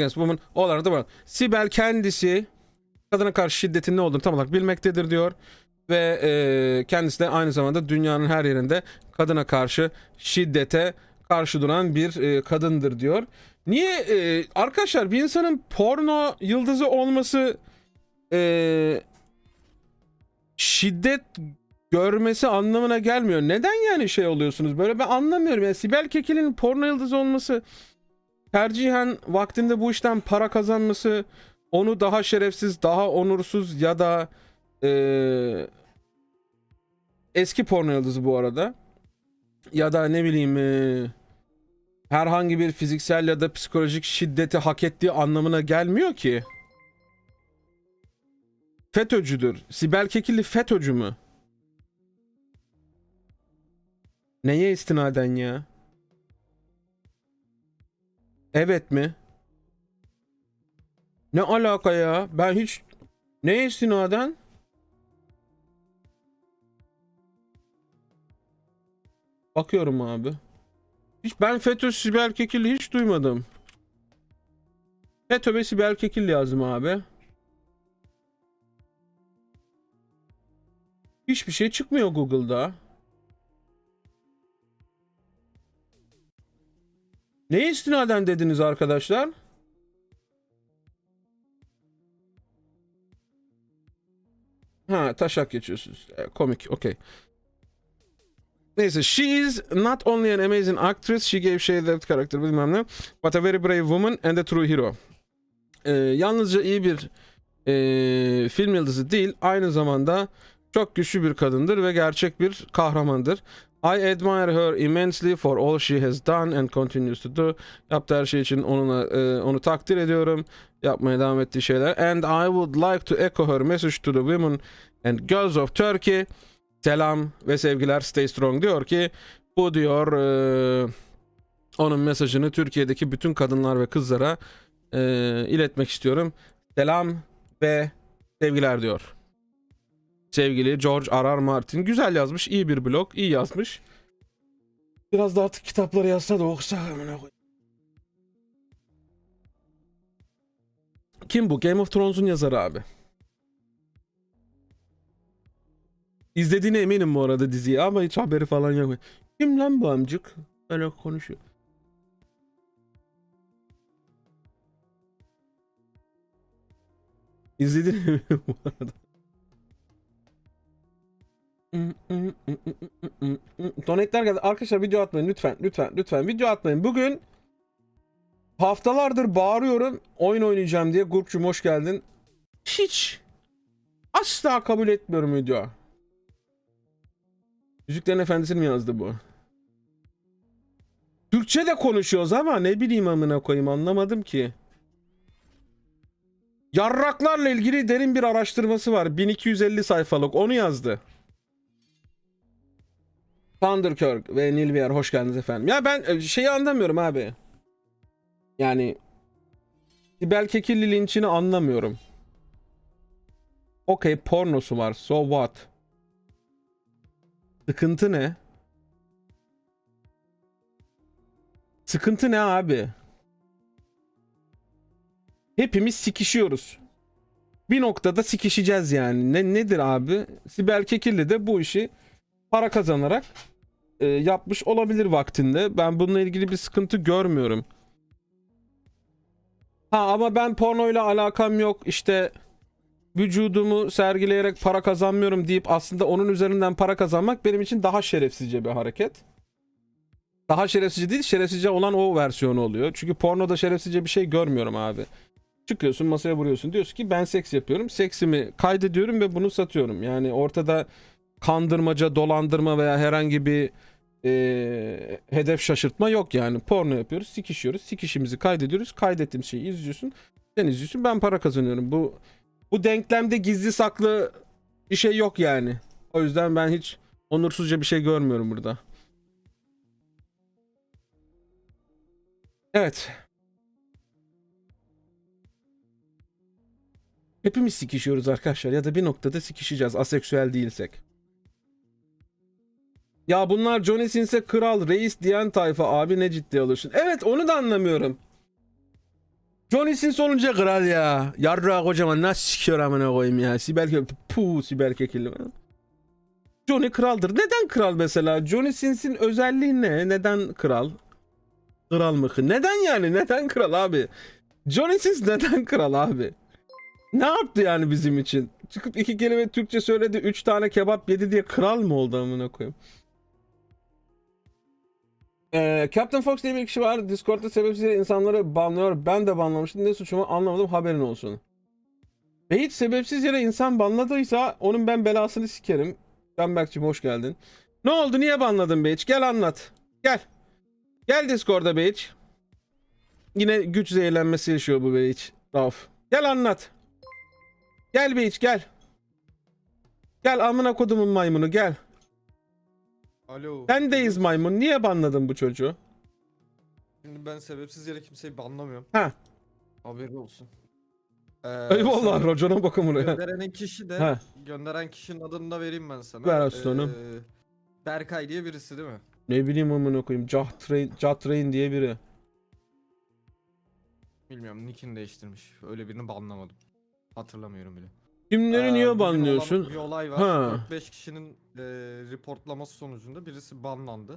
against woman all around the. Sibel kendisi kadına karşı şiddetin ne olduğunu tam olarak bilmektedir diyor. Ve e, kendisi de aynı zamanda dünyanın her yerinde kadına karşı şiddete karşı duran bir e, kadındır diyor. Niye e, arkadaşlar bir insanın porno yıldızı olması e, şiddet görmesi anlamına gelmiyor. Neden yani şey oluyorsunuz böyle ben anlamıyorum. Yani Sibel Kekil'in porno yıldızı olması tercihen vaktinde bu işten para kazanması onu daha şerefsiz, daha onursuz ya da eee, eski porno yıldızı bu arada ya da ne bileyim eee, herhangi bir fiziksel ya da psikolojik şiddeti hak ettiği anlamına gelmiyor ki. FETÖ'cüdür. Sibel Kekilli FETÖ'cü mü? Neye istinaden ya? Evet mi? Ne alaka ya? Ben hiç neye istinaden? Bakıyorum abi. Hiç ben FETÖ Sibel Kekilli hiç duymadım. FETÖ ve Sibel Kekilli yazdım abi. Hiçbir şey çıkmıyor Google'da. Neye istinaden dediniz arkadaşlar? Ha taşak geçiyorsunuz. E, komik okey. Neyse she is not only an amazing actress she gave Shay that character bilmem ne but a very brave woman and a true hero. E, yalnızca iyi bir e, film yıldızı değil aynı zamanda çok güçlü bir kadındır ve gerçek bir kahramandır. I admire her immensely for all she has done and continues to do. Yaptığı her şey için onunla, e, onu takdir ediyorum. Yapmaya devam ettiği şeyler. And I would like to echo her message to the women and girls of Turkey. Selam ve sevgiler stay strong diyor ki bu diyor e, onun mesajını Türkiye'deki bütün kadınlar ve kızlara e, iletmek istiyorum. Selam ve sevgiler diyor sevgili George R. R. Martin. Güzel yazmış. iyi bir blog. iyi yazmış. Biraz da artık kitapları yazsa da okusa. amına koyayım. Kim bu? Game of Thrones'un yazarı abi. İzlediğine eminim bu arada diziyi ama hiç haberi falan yok. Kim lan bu amcık? Öyle konuşuyor. İzlediğine eminim bu arada. Donetler geldi. Arkadaşlar video atmayın lütfen. Lütfen. Lütfen. Video atmayın. Bugün haftalardır bağırıyorum. Oyun oynayacağım diye. Gurkçum hoş geldin. Hiç asla kabul etmiyorum video. Yüzüklerin Efendisi'ni mi yazdı bu? Türkçe de konuşuyoruz ama ne bileyim amına koyayım anlamadım ki. Yarraklarla ilgili derin bir araştırması var. 1250 sayfalık. Onu yazdı. Thunderkirk ve Nilvier hoş geldiniz efendim. Ya ben e, şeyi anlamıyorum abi. Yani Sibel Kekilli linçini anlamıyorum. Okey pornosu var. So what? Sıkıntı ne? Sıkıntı ne abi? Hepimiz sikişiyoruz. Bir noktada sikişeceğiz yani. Ne nedir abi? Sibel Kekilli de bu işi para kazanarak e, yapmış olabilir vaktinde. Ben bununla ilgili bir sıkıntı görmüyorum. Ha ama ben pornoyla alakam yok. İşte vücudumu sergileyerek para kazanmıyorum deyip aslında onun üzerinden para kazanmak benim için daha şerefsizce bir hareket. Daha şerefsizce değil, şerefsizce olan o versiyonu oluyor. Çünkü pornoda şerefsizce bir şey görmüyorum abi. Çıkıyorsun masaya vuruyorsun. Diyorsun ki ben seks yapıyorum. Seksimi kaydediyorum ve bunu satıyorum. Yani ortada kandırmaca, dolandırma veya herhangi bir e, hedef şaşırtma yok yani. Porno yapıyoruz, sikişiyoruz. Sikişimizi kaydediyoruz. Kaydettiğim şeyi izliyorsun. Sen izliyorsun. Ben para kazanıyorum. Bu bu denklemde gizli saklı bir şey yok yani. O yüzden ben hiç onursuzca bir şey görmüyorum burada. Evet. Hepimiz sikişiyoruz arkadaşlar ya da bir noktada sikişeceğiz aseksüel değilsek. Ya bunlar Johnny Sins'e kral, reis diyen tayfa abi ne ciddi alıyorsun? Evet onu da anlamıyorum. Johnny Sins olunca kral ya. Yarra kocaman nasıl sikiyor amına koyayım ya. Sibel Kekilli. Puh Sibel Kekilli. Johnny kraldır. Neden kral mesela? Johnny Sins'in özelliği ne? Neden kral? Kral mı? Neden yani? Neden kral abi? Johnny Sins neden kral abi? Ne yaptı yani bizim için? Çıkıp iki kelime Türkçe söyledi, üç tane kebap yedi diye kral mı oldu amına koyayım? Ee, Captain Fox diye bir kişi var. Discord'da sebepsiz insanları banlıyor. Ben de banlamıştım. Ne suçumu anlamadım. Haberin olsun. Ve hiç sebepsiz yere insan banladıysa onun ben belasını sikerim. Canberk'cim hoş geldin. Ne oldu? Niye banladın Beyç? Gel anlat. Gel. Gel Discord'da Beyç. Yine güç zehirlenmesi yaşıyor bu Beyç. Rauf. Gel anlat. Gel Beyç gel. Gel amına kodumun maymunu gel. Alo. Sendeyiz maymun. Niye banladın bu çocuğu? Şimdi ben sebepsiz yere kimseyi banlamıyorum. Ha. Haberi olsun. Ee, Eyvallah racona bakın buraya. Gönderen kişi de Ha. gönderen kişinin adını da vereyim ben sana. Ver aslanım. Ee, Berkay diye birisi değil mi? Ne bileyim amına koyayım. Jahtrain, Jahtrain diye biri. Bilmiyorum nickini değiştirmiş. Öyle birini banlamadım. Hatırlamıyorum bile. Kimleri Ee, niye bugün olan banlıyorsun? Bir olay var. Ha. 4-5 kişinin e, reportlaması sonucunda birisi banlandı.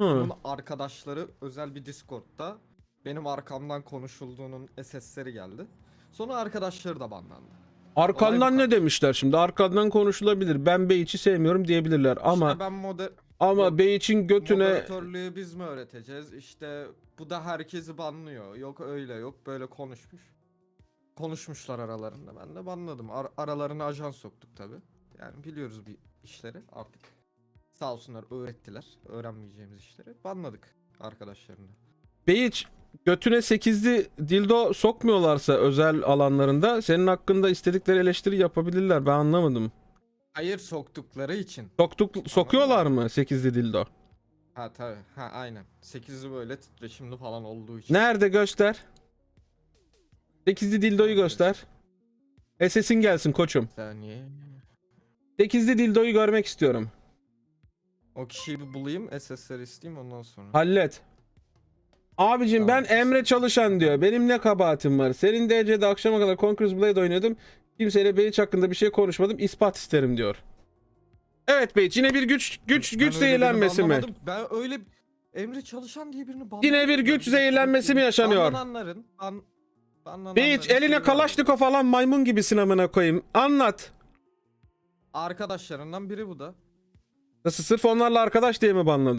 Hı. Bunun arkadaşları özel bir Discord'da benim arkamdan konuşulduğunun SS'leri geldi. Sonra arkadaşları da banlandı. Arkandan Olay bu ne kadar. demişler şimdi? Arkandan konuşulabilir. Ben Beyç'i sevmiyorum diyebilirler ama İşte ben moder ama yok, Beyç'in götüne moderatörlüğü biz mi öğreteceğiz? İşte bu da herkesi banlıyor. Yok öyle yok böyle konuşmuş. Konuşmuşlar aralarında. Ben de banladım. Ar- aralarına ajan soktuk tabi. Yani biliyoruz bir işleri artık. Sağ olsunlar öğrettiler. Öğrenmeyeceğimiz işleri. Banladık arkadaşlarını. Beyç götüne sekizli dildo sokmuyorlarsa özel alanlarında senin hakkında istedikleri eleştiri yapabilirler. Ben anlamadım. Hayır soktukları için. Soktuk, sokuyorlar mı sekizli dildo? Ha tabi. Ha aynen. 8'i böyle titreşimli falan olduğu için. Nerede göster? Sekizli dildoyu göster. SS'in gelsin koçum. Bir saniye. Sekizli dildoyu görmek istiyorum. O kişiyi bir bulayım. SS'leri isteyeyim ondan sonra. Hallet. Abicim ben Tamam. Emre Çalışan diyor. Benim ne kabahatim var? Senin DC'de akşama kadar Conqueror's Blade oynuyordum. Kimseyle Beyç hakkında bir şey konuşmadım. İspat isterim diyor. Evet Beyç yine bir güç güç Ben güç öyle birini zehirlenmesi mi? banlamadım. Ben öyle Emre Çalışan diye birini banlamadım. Yine bir Ben güç de zehirlenmesi mi yaşanıyor? Banlananların ban, Beyç şeyi eline. Kalaşnikov falan maymun gibisin amına koyayım. Anlat. Arkadaşlarından biri bu da. Nasıl sırf onlarla arkadaş diye mi banladın?